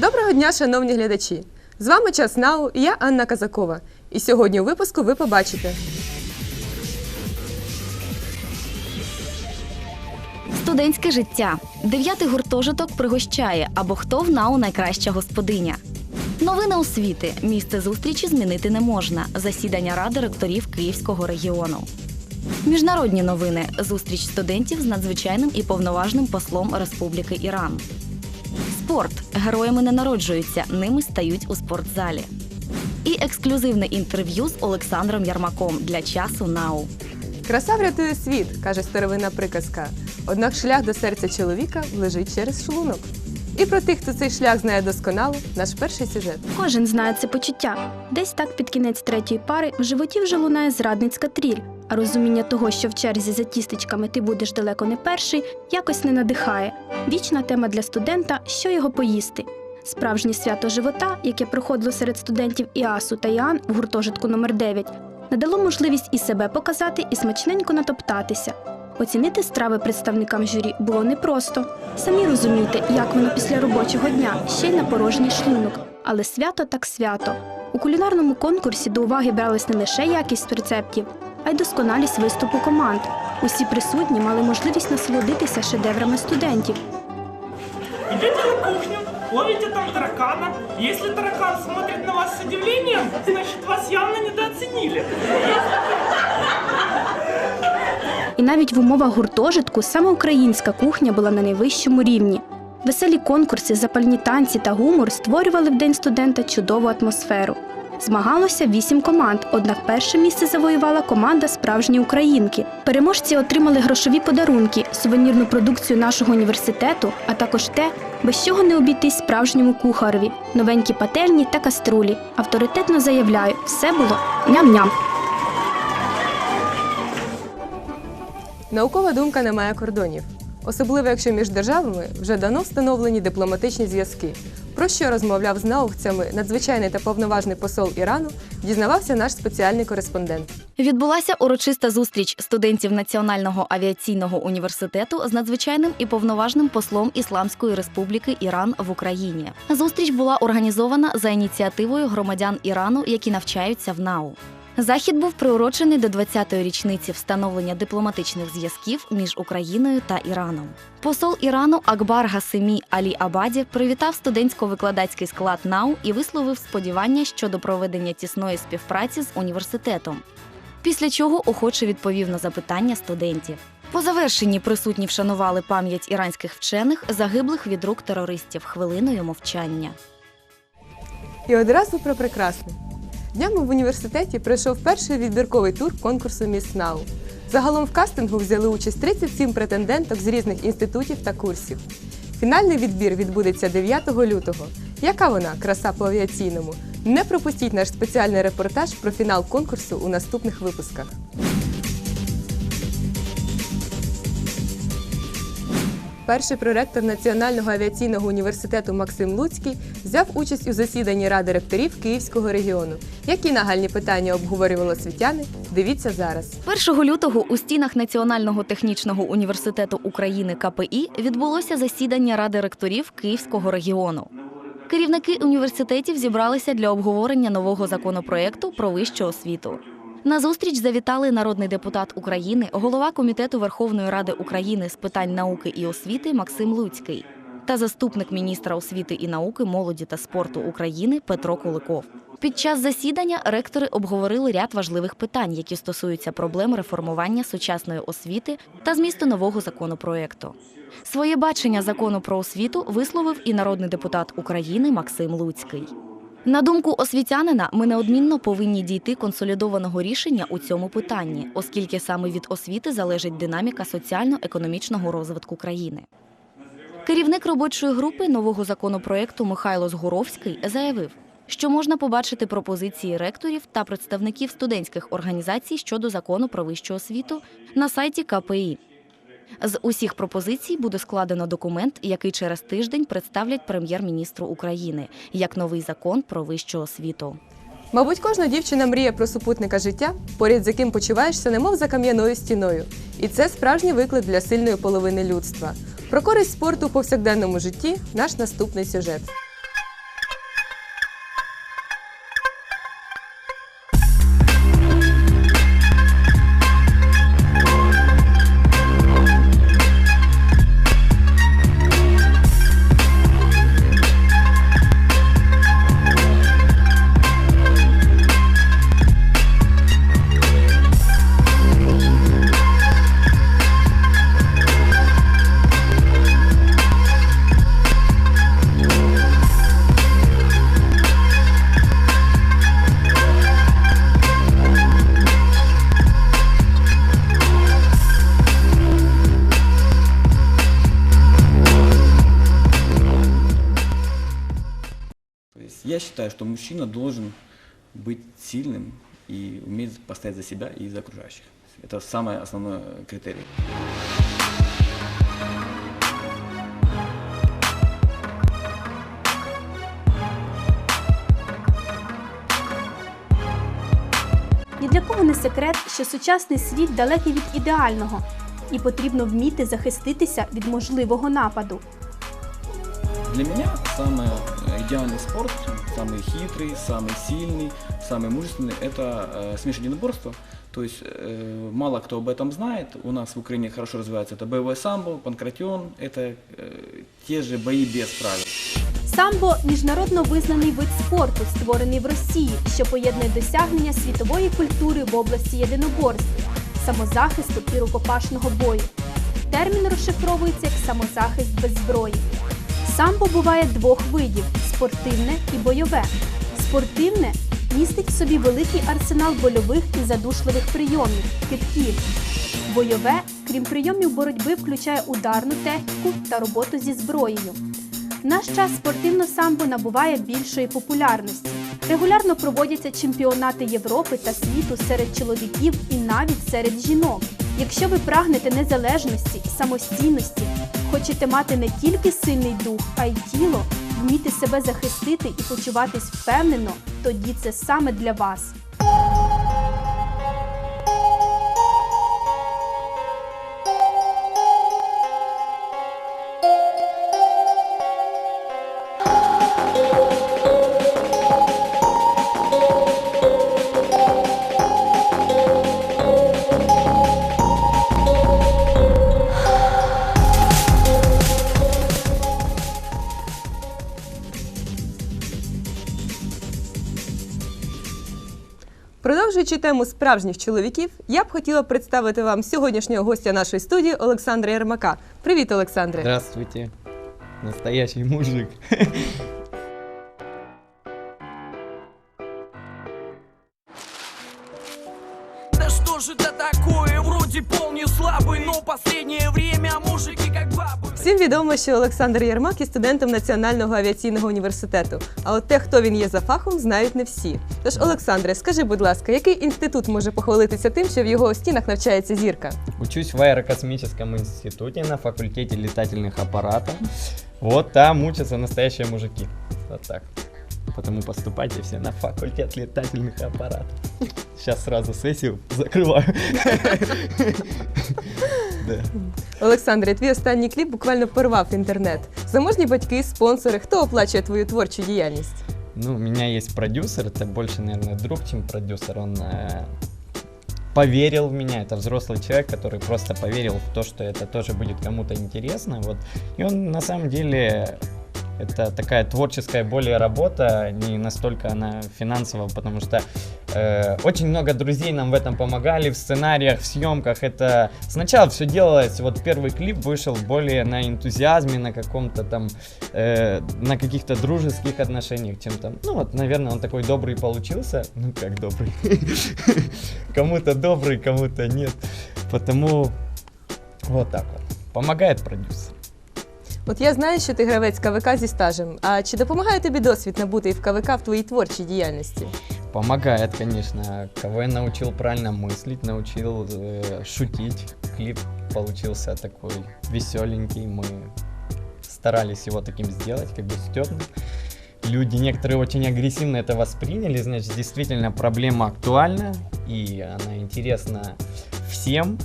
Доброго дня, шановні глядачі! З вами час НАУ і я Анна Казакова. І сьогодні у випуску ви побачите. Студентське життя. Дев'ятий гуртожиток пригощає або хто в НАУ найкраща господиня. Новини освіти. Місце зустрічі змінити не можна. Засідання ради ректорів Київського регіону. Міжнародні новини. Зустріч студентів з надзвичайним і повноважним послом Республіки Іран. Спорт. Героями не народжуються, ними стають у спортзалі. І ексклюзивне інтерв'ю з Олександром Ярмаком для часу НАУ. Краса врятує світ, каже старовинна приказка. Однак шлях до серця чоловіка лежить через шлунок. І про тих, хто цей шлях знає досконало, наш перший сюжет. Кожен знає це почуття. Десь так під кінець третьої пари в животі вже лунає зрадницька тріль, а розуміння того, що в черзі за тістечками ти будеш далеко не перший, якось не надихає. Вічна тема для студента що його поїсти. Справжнє свято живота, яке проходило серед студентів ІАСу та ІАН в гуртожитку номер 9 надало можливість і себе показати, і смачненько натоптатися. Оцінити страви представникам журі було непросто. Самі розумієте, як воно після робочого дня, ще й на порожній шлунок. Але свято так свято. У кулінарному конкурсі до уваги бралась не лише якість рецептів, а й досконалість виступу команд. Усі присутні мали можливість насолодитися шедеврами студентів. Идете на кухню, ловите там таракана. Если таракан смотрит на вас с удивлением, значит вас явно недооценили. І навіть в умовах гуртожитку саме українська кухня була на найвищому рівні. Веселі конкурси, запальні танці та гумор створювали в день студента чудову атмосферу. Змагалося вісім команд, однак перше місце завоювала команда справжні українки. Переможці отримали грошові подарунки, сувенірну продукцію нашого університету, а також те, без чого не обійтись справжньому кухарові, новенькі пательні та каструлі. Авторитетно заявляю, все було ням-ням. Наукова думка не має кордонів, особливо якщо між державами вже давно встановлені дипломатичні зв'язки. Про що розмовляв з науковцями надзвичайний та повноважний посол Ірану, дізнавався наш спеціальний кореспондент. Відбулася урочиста зустріч студентів Національного авіаційного університету з надзвичайним і повноважним послом Ісламської Республіки Іран в Україні. Зустріч була організована за ініціативою громадян Ірану, які навчаються в НАУ. Захід був приурочений до 20-ї річниці встановлення дипломатичних зв'язків між Україною та Іраном. Посол Ірану Акбар Гасемі Алі Абаді привітав студентсько-викладацький склад НАУ і висловив сподівання щодо проведення тісної співпраці з університетом. Після чого охоче відповів на запитання студентів. По завершенні присутні вшанували пам'ять іранських вчених, загиблих від рук терористів хвилиною мовчання. І одразу про прекрасне. Днями в університеті пройшов перший відбірковий тур конкурсу Міс НАУ. Загалом в кастингу взяли участь 37 претенденток з різних інститутів та курсів. Фінальний відбір відбудеться 9 лютого. Яка вона краса по авіаційному? Не пропустіть наш спеціальний репортаж про фінал конкурсу у наступних випусках. Перший проректор Національного авіаційного університету Максим Луцький взяв участь у засіданні Ради ректорів Київського регіону. Які нагальні питання обговорювали освітяни? Дивіться зараз. 1 лютого у стінах Національного технічного університету України КПІ відбулося засідання Ради ректорів Київського регіону. Керівники університетів зібралися для обговорення нового законопроекту про вищу освіту. На зустріч завітали народний депутат України, голова комітету Верховної Ради України з питань науки і освіти Максим Луцький та заступник міністра освіти і науки, молоді та спорту України Петро Куликов. Під час засідання ректори обговорили ряд важливих питань, які стосуються проблем реформування сучасної освіти та змісту нового законопроекту. Своє бачення закону про освіту висловив і народний депутат України Максим Луцький. На думку освітянина, ми неодмінно повинні дійти консолідованого рішення у цьому питанні, оскільки саме від освіти залежить динаміка соціально-економічного розвитку країни. Керівник робочої групи нового законопроекту Михайло Згуровський заявив, що можна побачити пропозиції ректорів та представників студентських організацій щодо закону про вищу освіту на сайті КПІ. З усіх пропозицій буде складено документ, який через тиждень представлять прем'єр-міністру України як новий закон про вищу освіту. Мабуть, кожна дівчина мріє про супутника життя, поряд з яким почуваєшся, немов за кам'яною стіною. І це справжній виклик для сильної половини людства. Про користь спорту у повсякденному житті наш наступний сюжет. я считаю, что мужчина должен быть сильным и уметь постоять за себя и за окружающих. Это самый основной критерий. Ні для кого не секрет, що сучасний світ далекий від ідеального, і потрібно вміти захиститися від можливого нападу. Для меня самый э, идеальный спорт, самый хитрый, самый сильный, самый мужественный – это э, смешанное единоборство. То есть э, мало кто об этом знает. У нас в Украине хорошо развивается это боевое самбо, панкратион. Это э, те же бои без правил. Самбо міжнародно визнаний вид спорту, створений в Росії, що поєднує досягнення світової культури в області єдиноборств, самозахисту і рукопашного бою. Термін розшифровується як самозахист без зброї. Самбо буває двох видів спортивне і бойове. Спортивне містить в собі великий арсенал больових і задушливих прийомів, китків. Бойове, крім прийомів боротьби, включає ударну техніку та роботу зі зброєю. В наш час спортивне самбо набуває більшої популярності. Регулярно проводяться чемпіонати Європи та світу серед чоловіків і навіть серед жінок. Якщо ви прагнете незалежності, самостійності, хочете мати не тільки сильний дух, а й тіло, вміти себе захистити і почуватись впевнено, тоді це саме для вас. Продовжуючи тему справжніх чоловіків, я б хотіла представити вам сьогоднішнього гостя нашої студії Олександра Єрмака. Привіт, Олександре! Здравствуйте. Настоящий мужик. Всім відомо, що Олександр Єрмак є студентом Національного авіаційного університету. А от те, хто він є за фахом, знають не всі. Тож, Олександре, скажи, будь ласка, який інститут може похвалитися тим, що в його стінах навчається зірка? Учусь в аэрокосмическом институте на факультете летательных аппаратов. Вот там учатся настоящие мужики. Вот так. Потому поступайте все на факультет летательных аппаратов. Сейчас сразу сессию закрываю. Да. Олександре, твій останній кліп буквально порвав інтернет. Заможні батьки, спонсори, хто оплачує твою творчу діяльність? Ну, у меня есть продюсер, это больше, наверное, друг, чем продюсер. Он э, поверил в меня, это взрослый человек, который просто поверил в то, что это тоже будет кому-то интересно. Вот. И он на самом деле это такая творческая более работа, не настолько она финансовая, потому что э, очень много друзей нам в этом помогали, в сценариях, в съемках. Это сначала все делалось, вот первый клип вышел более на энтузиазме, на каком-то там, э, на каких-то дружеских отношениях, чем там, ну вот, наверное, он такой добрый получился, ну как добрый, кому-то добрый, кому-то нет, потому вот так вот, помогает продюсер. От я знаю, що ти гравець КВК зі стажем. А чи допомагає тобі досвід набутий в КВК в твоїй творчій діяльності? Помогает, конечно. КВН научил правильно мыслить, научил э, шутить. Клип получился такой веселенький. Мы старались его таким сделать, как бы стёбным. Люди некоторые очень агрессивно это восприняли, значит, действительно проблема актуальна, и она интересна всем.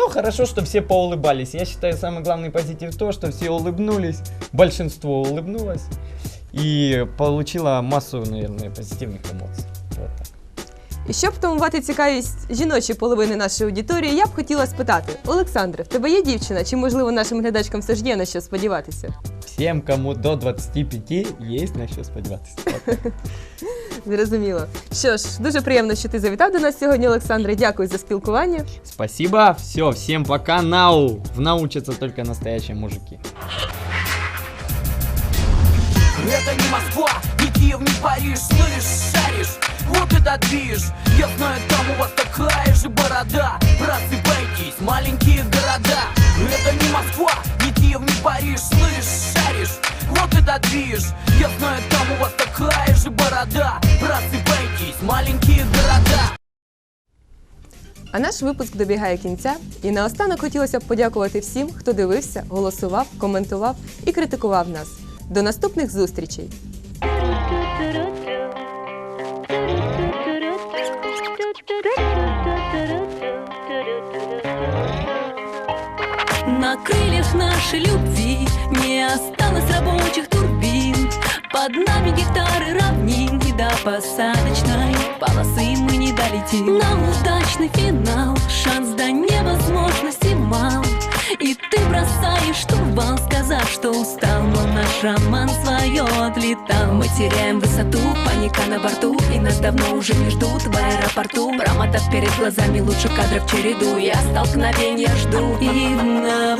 Ну, хорошо, что все поулыбались. Я считаю, самый главный позитив то, что все улыбнулись, большинство улыбнулось и получила массу, наверное, позитивных эмоций. Вот так. І щоб втамувати цікавість жіночої половини нашої аудиторії, я б хотіла спитати: Олександре, в тебе є дівчина, чи можливо нашим глядачкам все ж є на що сподіватися? Всем, кому до 25, есть на что сподіватися. Вот так. Зрозуміло. Що ж, дуже приємно, що ти завітав до нас сьогодні, Олександре. Дякую за спілкування. Спасибо, все, всем пока, нау. Научатся только настоящие мужики. Это не Москва, не Киев, не Париж, слышь, шаришь, вот это движ Я знаю, там у вас такая же борода Просыпайтесь, маленькие города Это не Москва, не Киев, не Париж, слышь, шаришь, вот это движ А наш випуск добігає кінця, і наостанок хотілося б подякувати всім, хто дивився, голосував, коментував і критикував нас. До наступних зустрічей! На крыльях нашей любви не осталось рабочих турбин Под нами гектары равнин и до посадочной полосы мы не долетим На удачный финал. Шанс до невозможности мал. И ты бросаешь штурвал, сказав, что устал. Но наш роман свое отлетал. Мы теряем высоту, паника на борту. И нас давно уже не ждут в аэропорту. Промотав перед глазами лучше кадров череду Я столкновения жду. И на